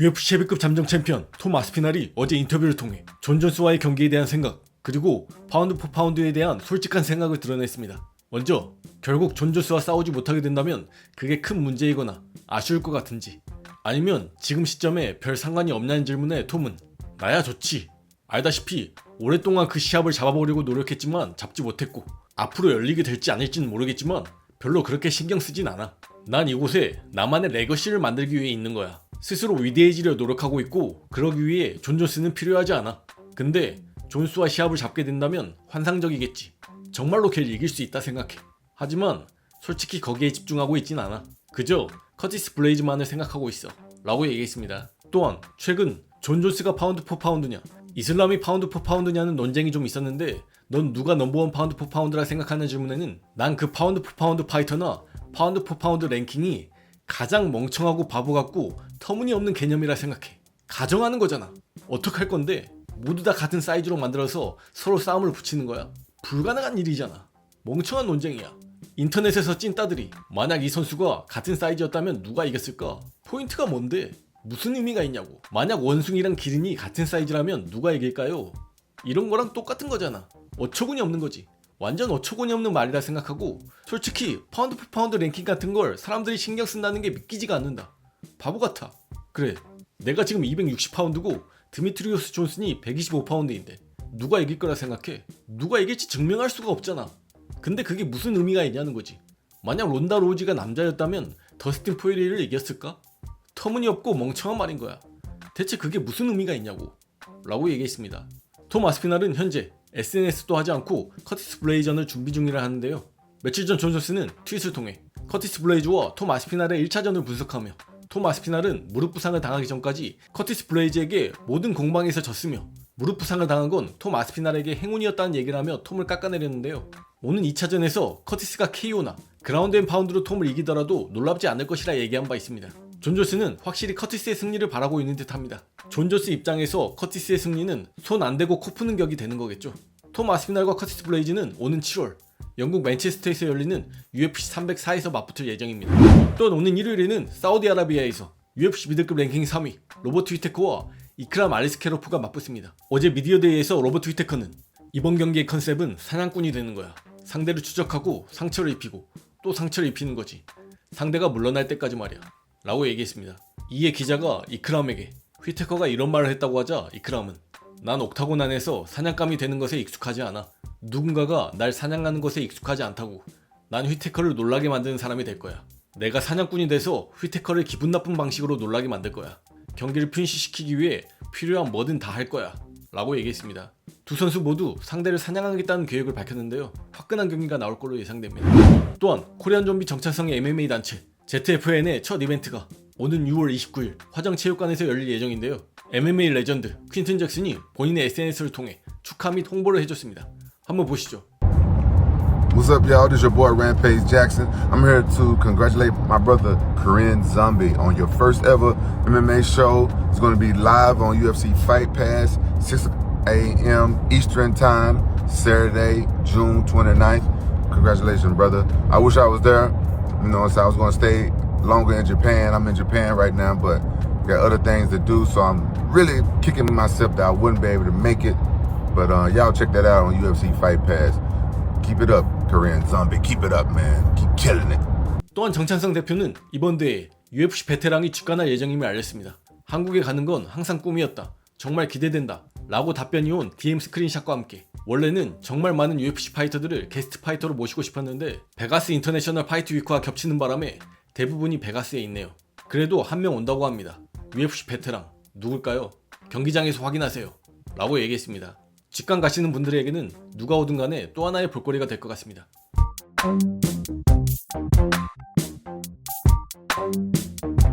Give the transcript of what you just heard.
UFC 헤비급 잠정 챔피언 톰 아스피날이 어제 인터뷰를 통해 존 존스와의 경기에 대한 생각 그리고 파운드 포 파운드에 대한 솔직한 생각을 드러냈습니다. 먼저 결국 존 존스와 싸우지 못하게 된다면 그게 큰 문제이거나 아쉬울 것 같은지 아니면 지금 시점에 별 상관이 없냐는 질문에 톰은 나야 좋지 알다시피 오랫동안 그 시합을 잡아보려고 노력했지만 잡지 못했고 앞으로 열리게 될지 아닐지는 모르겠지만 별로 그렇게 신경 쓰진 않아. 난 이곳에 나만의 레거시를 만들기 위해 있는 거야. 스스로 위대해지려 노력하고 있고 그러기 위해 존 존스는 필요하지 않아. 근데 존스와 시합을 잡게 된다면 환상적이겠지. 정말로 걔를 이길 수 있다 생각해. 하지만 솔직히 거기에 집중하고 있진 않아. 그저 커티스 블레이즈만을 생각하고 있어. 라고 얘기했습니다. 또한 최근 존 존스가 파운드 포 파운드냐 이슬람이 파운드 포 파운드냐는 논쟁이 좀 있었는데 넌 누가 넘버원 파운드 포 파운드라 생각하는 질문에는 난 그 파운드 포 파운드 파이터나 파운드 포 파운드 랭킹이 가장 멍청하고 바보 같고 터무니없는 개념이라 생각해. 가정하는 거잖아. 어떡할 건데 모두 다 같은 사이즈로 만들어서 서로 싸움을 붙이는 거야. 불가능한 일이잖아. 멍청한 논쟁이야. 인터넷에서 찐따들이 만약 이 선수가 같은 사이즈였다면 누가 이겼을까? 포인트가 뭔데? 무슨 의미가 있냐고. 만약 원숭이랑 기린이 같은 사이즈라면 누가 이길까요? 이런 거랑 똑같은 거잖아. 어처구니 없는 거지. 완전 어처구니 없는 말이라 생각하고 솔직히 파운드 포 파운드 랭킹 같은 걸 사람들이 신경 쓴다는 게 믿기지가 않는다. 바보 같아. 그래. 내가 지금 260파운드고 드미트리오스 존슨이 125파운드인데 누가 이길 거라 생각해? 누가 이길지 증명할 수가 없잖아. 근데 그게 무슨 의미가 있냐는 거지. 만약 론다 로지가 남자였다면 더스틴 포이리를 이겼을까? 터무니없고 멍청한 말인 거야. 대체 그게 무슨 의미가 있냐고. 라고 얘기했습니다. 톰 아스피날은 현재 SNS도 하지 않고 커티스 블레이전을 준비 중이라 하는데요. 며칠 전 존슨스는 트윗을 통해 커티스 블레이즈와 톰 아스피날의 1차전을 분석하며 톰 아스피날은 무릎 부상을 당하기 전까지 커티스 블레이즈에게 모든 공방에서 졌으며 무릎 부상을 당한 건 톰 아스피날에게 행운이었다는 얘기를 하며 톰을 깎아내렸는데요. 오는 2차전에서 커티스가 KO나 그라운드 앤 파운드로 톰을 이기더라도 놀랍지 않을 것이라 얘기한 바 있습니다. 존 조스는 확실히 커티스의 승리를 바라고 있는 듯 합니다. 존 조스 입장에서 커티스의 승리는 손 안 대고 코 푸는 격이 되는 거겠죠. 톰 아스피날과 커티스 블레이즈는 오는 7월 영국 맨체스터에서 열리는 UFC 304에서 맞붙을 예정입니다. 또한 오는 일요일에는 사우디아라비아에서 UFC 미들급 랭킹 3위 로버트 위테커와 이크람 알리스케로프가 맞붙습니다. 어제 미디어데이에서 로버트 위테커는 이번 경기의 컨셉은 사냥꾼이 되는 거야. 상대를 추적하고 상처를 입히고 또 상처를 입히는 거지. 상대가 물러날 때까지 말이야. 라고 얘기했습니다. 이에 기자가 이크람에게 휘테커가 이런 말을 했다고 하자 이크람은 난 옥타곤 안에서 사냥감이 되는 것에 익숙하지 않아. 누군가가 날 사냥하는 것에 익숙하지 않다고. 난 휘테커를 놀라게 만드는 사람이 될 거야. 내가 사냥꾼이 돼서 휘테커를 기분 나쁜 방식으로 놀라게 만들 거야. 경기를 핀시시키기 위해 필요한 뭐든 다 할 거야. 라고 얘기했습니다. 두 선수 모두 상대를 사냥하겠다는 계획을 밝혔는데요. 화끈한 경기가 나올 걸로 예상됩니다. 또한 코리안 좀비 정체성의 MMA 단체 ZFN의 첫 이벤트가 오는 6월 29일 화정체육관에서 열릴 예정인데요. MMA 레전드 퀸튼 잭슨이 본인의 SNS를 통해 축하 및 홍보를 해줬습니다. 한번 보시죠. What's up, y'all? This is your boy Rampage Jackson. I'm here to congratulate my brother Corinne Zombie on your first ever MMA show. It's going to be live on UFC Fight Pass, 6 a.m. Eastern Time, Saturday, June 29th. Congratulations, brother. I wish I was there. You know, so I was to stay longer in Japan. I'm in Japan right now, but got other things to do, so I'm really kicking myself that I wouldn't be able to make it. But uh, y'all check that out on UFC Fight Pass. Keep it up, Korean Zombie. Keep it up, man. Keep killing it. 또한 정찬성 대표는 이번 대회에 UFC 베테랑이 출간할 예정임을 알렸습니다. 한국에 가는 건 항상 꿈이었다. 정말 기대된다. 라고 답변이 온 DM 스크린샷과 함께 원래는 정말 많은 UFC 파이터들을 게스트 파이터로 모시고 싶었는데 베가스 인터내셔널 파이트 위크와 겹치는 바람에 대부분이 베가스에 있네요. 그래도 한 명 온다고 합니다. UFC 베테랑 누굴까요? 경기장에서 확인하세요. 라고 얘기했습니다. 직관 가시는 분들에게는 누가 오든 간에 또 하나의 볼거리가 될 것 같습니다.